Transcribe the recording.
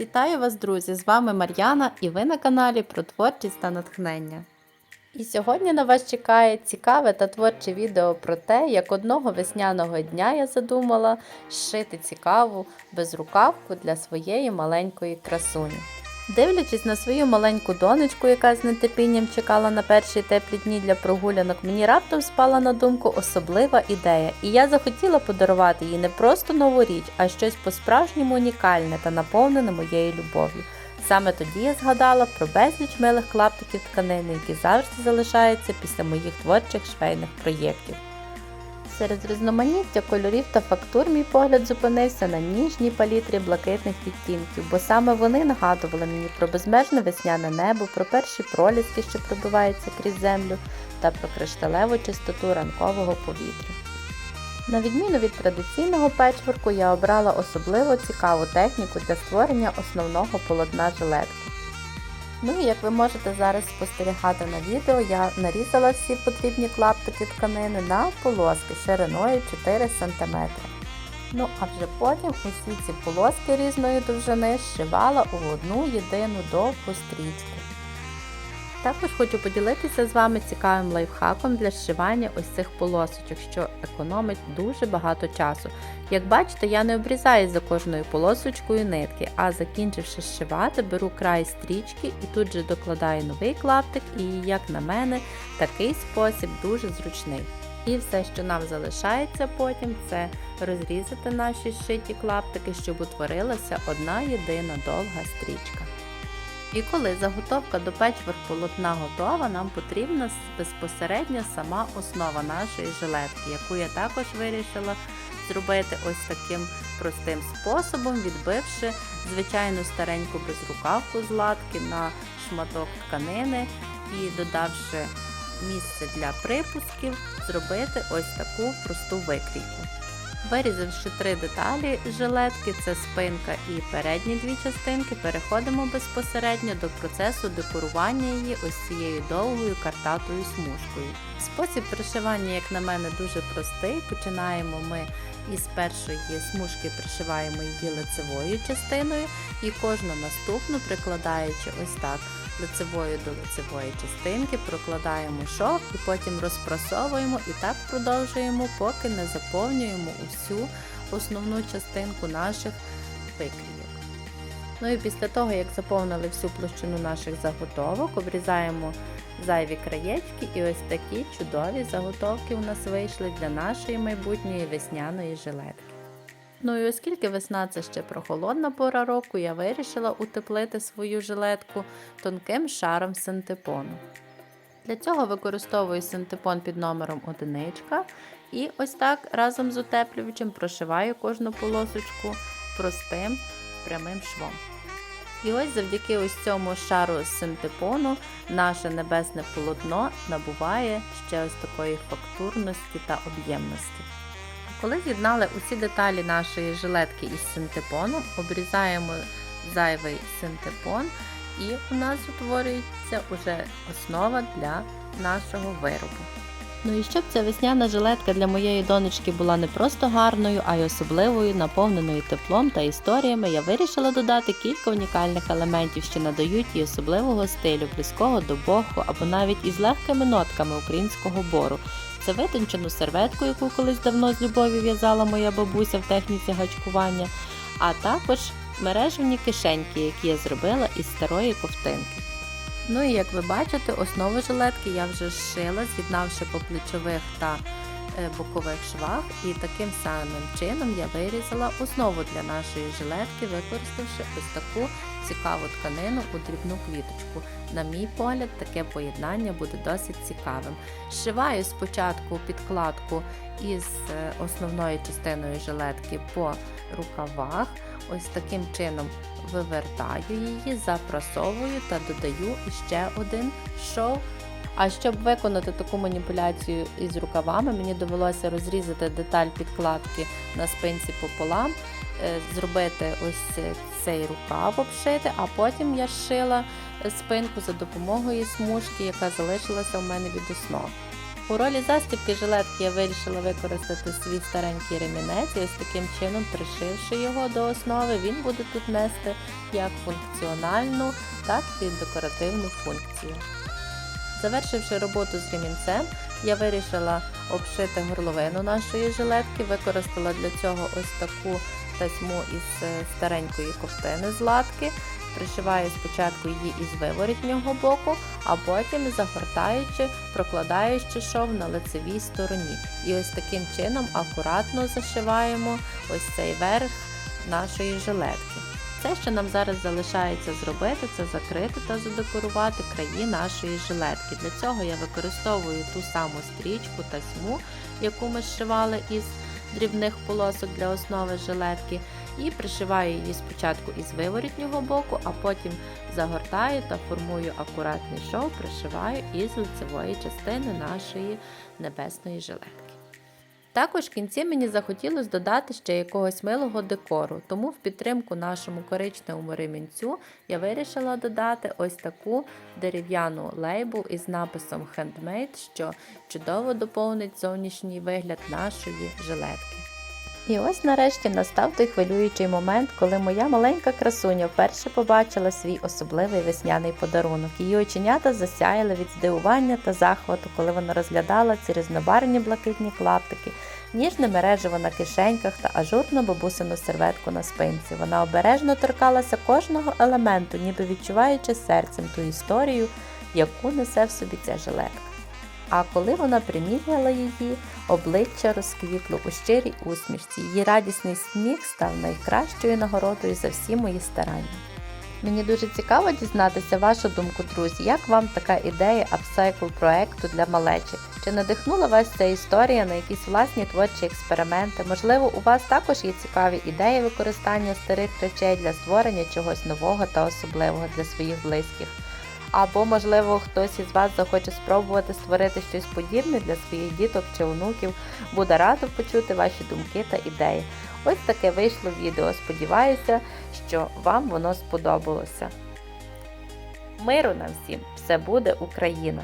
Вітаю вас, друзі! З вами Мар'яна і ви на каналі про творчість та натхнення. І сьогодні на вас чекає цікаве та творче відео про те, як одного весняного дня я задумала зшити цікаву безрукавку для своєї маленької красуні. Дивлячись на свою маленьку донечку, яка з нетерпінням чекала на перші теплі дні для прогулянок, мені раптом спала на думку особлива ідея, і я захотіла подарувати їй не просто нову річ, а щось по-справжньому унікальне та наповнене моєю любов'ю. Саме тоді я згадала про безліч милих клаптиків тканини, які завжди залишаються після моїх творчих швейних проєктів. Серед різноманіття кольорів та фактур мій погляд зупинився на ніжній палітрі блакитних відтінків, бо саме вони нагадували мені про безмежне весняне небо, про перші проліски, що пробиваються крізь землю, та про кришталеву чистоту ранкового повітря. На відміну від традиційного печворку, я обрала особливо цікаву техніку для створення основного полотна жилетки. Ну і як ви можете зараз спостерігати на відео, я нарізала всі потрібні клаптики тканини на полоски шириною 4 см. Ну а вже потім усі ці полоски різної довжини зшивала у одну єдину довгу стрічку. Також хочу поділитися з вами цікавим лайфхаком для зшивання ось цих полосочок, що економить дуже багато часу. Як бачите, я не обрізаю за кожною полосочкою нитки, а закінчивши зшивати, беру край стрічки і тут же докладаю новий клаптик, і, як на мене, такий спосіб дуже зручний. І все, що нам залишається потім, це розрізати наші зшиті клаптики, щоб утворилася одна єдина довга стрічка. І коли заготовка до печвер полотна готова, нам потрібна безпосередньо сама основа нашої жилетки, яку я також вирішила зробити ось таким простим способом, відбивши звичайну стареньку безрукавку з латки на шматок тканини і додавши місце для припусків, зробити ось таку просту викрійку. Вирізавши три деталі жилетки, це спинка і передні дві частинки, переходимо безпосередньо до процесу декорування її ось цією довгою картатою смужкою. Спосіб пришивання, як на мене, дуже простий. Починаємо ми із першої смужки пришиваємо її лицевою частиною і кожну наступну, прикладаючи ось так лицевою до лицевої частинки, прокладаємо шов і потім розпрасовуємо і так продовжуємо, поки не заповнюємо усю основну частинку наших викрійок. Ну і після того, як заповнили всю площину наших заготовок, обрізаємо зайві краєчки і ось такі чудові заготовки у нас вийшли для нашої майбутньої весняної жилетки. Ну і оскільки весна це ще прохолодна пора року, я вирішила утеплити свою жилетку тонким шаром синтепону. Для цього використовую синтепон під номером 1 і ось так разом з утеплювачем прошиваю кожну полосочку простим прямим швом. І ось завдяки ось цьому шару синтепону наше небесне полотно набуває ще ось такої фактурності та об'ємності. Коли з'єднали усі деталі нашої жилетки із синтепоном, обрізаємо зайвий синтепон і у нас утворюється уже основа для нашого виробу. Ну і щоб ця весняна жилетка для моєї донечки була не просто гарною, а й особливою, наповненою теплом та історіями, я вирішила додати кілька унікальних елементів, що надають їй особливого стилю, близького до боху або навіть із легкими нотками українського бору. Це витончену серветку, яку колись давно з любов'ю в'язала моя бабуся в техніці гачкування, а також мережевні кишеньки, які я зробила із старої ковтинки. Ну і як ви бачите, основу жилетки я вже зшила, з'єднавши по плечових та е, бокових швах, і таким самим чином я вирізала основу для нашої жилетки, використавши ось таку цікаву тканину у дрібну квіточку. На мій погляд, таке поєднання буде досить цікавим. Зшиваю спочатку підкладку із е, основною частиною жилетки по рукавах. Ось таким чином вивертаю її, запрасовую та додаю ще один шов. А щоб виконати таку маніпуляцію із рукавами, мені довелося розрізати деталь підкладки на спинці пополам, е, зробити ось цей рукав обшити, а потім я шила спинку за допомогою смужки, яка залишилася у мене від основи. У ролі застібки жилетки я вирішила використати свій старенький ремінець і ось таким чином, пришивши його до основи, він буде тут нести як функціональну, так і декоративну функцію. Завершивши роботу з ремінцем, я вирішила обшити горловину нашої жилетки, використала для цього ось таку тасьму із е, старенької ковтини з латки. Пришиваю спочатку її із виворітнього боку, а потім загортаючи, прокладаючи шов на лицевій стороні. І ось таким чином акуратно зашиваємо ось цей верх нашої жилетки. Все, що нам зараз залишається зробити, це закрити та задекорувати краї нашої жилетки. Для цього я використовую ту саму стрічку та сму, яку ми зшивали із дрібних полосок для основи жилетки, і пришиваю її спочатку із виворітнього боку, а потім загортаю та формую акуратний шов, пришиваю із лицевої частини нашої небесної жилетки. Також в кінці мені захотілося додати ще якогось милого декору, тому в підтримку нашому коричневому ремінцю я вирішила додати ось таку дерев'яну лейбу із написом Handmade, що чудово доповнить зовнішній вигляд нашої жилетки. І ось нарешті настав той хвилюючий момент, коли моя маленька красуня вперше побачила свій особливий весняний подарунок. Її оченята засяяли від здивування та захвату, коли вона розглядала ці різнобарвні блакитні клаптики, ніжне мережево на кишеньках та ажурну бабусину серветку на спинці. Вона обережно торкалася кожного елементу, ніби відчуваючи серцем ту історію, яку несе в собі ця жилетка. А коли вона приміряла її, обличчя розквітло у щирій усмішці. Її радісний сміх став найкращою нагородою за всі мої старання. Мені дуже цікаво дізнатися вашу думку, друзі, як вам така ідея апсайкл проекту для малечі? Чи надихнула вас ця історія на якісь власні творчі експерименти? Можливо, у вас також є цікаві ідеї використання старих речей для створення чогось нового та особливого для своїх близьких? Або, можливо, хтось із вас захоче спробувати створити щось подібне для своїх діток чи онуків. Буде радо почути ваші думки та ідеї. Ось таке вийшло відео. Сподіваюся, що вам воно сподобалося. Миру нам всім! Все буде Україна!